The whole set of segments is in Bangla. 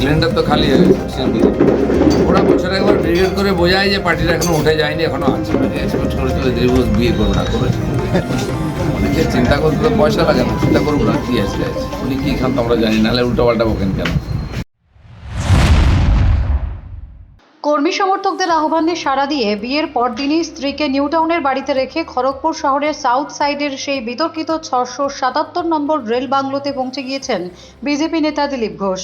সিলিন্ডার তো খালি হয়ে গেছে ওরা বছরে একবার ব্রিগেড করে বোঝায় যে পার্টিটা এখনও উঠে যায়নি, এখনও আছে। বিয়ে করবে না করেছে অনেকে চিন্তা করতে তো পয়সা লাগে না, চিন্তা করব না, কি আছে আছে। উনি কী খান তো আমরা জানি নাহলে উল্টো পাল্টা বকেন কেন? কর্মী সমর্থকদের আহ্বানে সাড়া দিয়ে বিয়ের পরদিনই স্ত্রীকে নিউটাউনের বাড়িতে রেখে খড়গপুর শহরের সাউথ সাইডের সেই বিতর্কিত ছশো সাতাত্তর নম্বর রেল বাংলোতে পৌঁছে গিয়েছেন বিজেপি নেতা দিলীপ ঘোষ।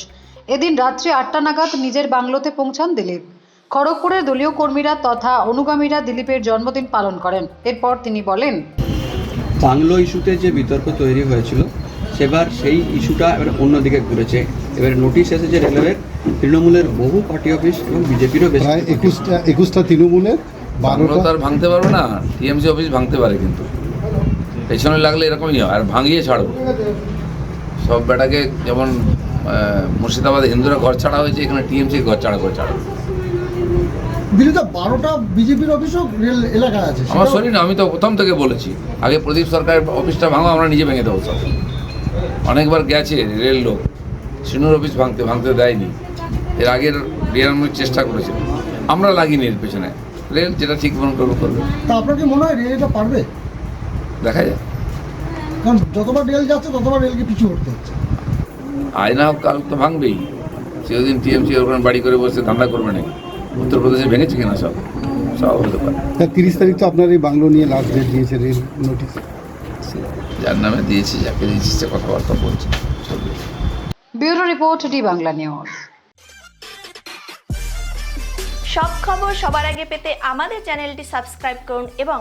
এদিন রাত্রি আটটা নাগাদ নিজের বাংলোতে পৌঁছান দিলীপ। খড়গপুরের দলীয় কর্মীরা তথা অনুগামীরা দিলীপের জন্মদিন পালন করেন। এরপর তিনি বলেন বাংলো ইস্যুতে যে বিতর্ক তৈরি হয়েছিল সেবার সেই ইস্যুটা এবার অন্যদিকে ঘুরেছে। এবার নোটিশ এসেছে রেলওয়ের তৃণমূলের বহু পার্টি অফিস এবং বিজেপিরও বেশ প্রায় একুশটা একুশটা তৃণমূলের বাংলো বারোটা তো আর ভাঙতে পারবে না টিএমসি অফিস ভাঙতে পারে কিন্তু। পেছনে লাগলে এরকমই হয় আর ভাঙিয়ে ছাড়বো। সব বেটাকে যেমন মুর্শিদাবাদে হিন্দুরা ঘর ছাড়া হয়েছে এখানে টিএমসি ঘর ছাড়া ঘর ছাড়া। দিল্লিতে বারোটা বিজেপির অফিসও রেল এলাকায় আছে আমার শরীর না আমি তো প্রথম থেকে বলেছি। আগে প্রদীপ সরকারের অফিসটা ভাঙো আমরা নিজে ভেঙে দেবো সব। অনেকবার গেছে রেল লোক সিনুর অফিস ভাঙতে ভাঙতে দেয়নি। এর আগের ডিআরএমের চেষ্টা করেছিল আমরা লাগিনি এর পেছনে। রেল যেটা ঠিক মনে করবে করবে। তা আপনার কি মনে হয় রেল এটা পারবে? দেখা যায় কারণ যতবার রেল যাচ্ছে ততবার রেলকে পিছু হটতে হচ্ছে। আজ না হোক কাল তো ভাঙবেই। সেদিন টিএমসি ওখানে বাড়ি করে বসে ধান্দা করবে নাকি? উত্তরপ্রদেশে ভেঙেছে কিনা সব? সব হতে পারে। তা তিরিশ তারিখ তো আপনার এই বাংলো নিয়ে লাস্ট ডেট দিয়েছে রেল নোটিশ যার নামে দিয়েছি যাকে দিয়েছি সে কথাবার্তা বলছে। Bureau report D Bangla news. সব খবর সবার আগে পেতে আমাদের চ্যানেলটি সাবস্ক্রাইব করুন এবং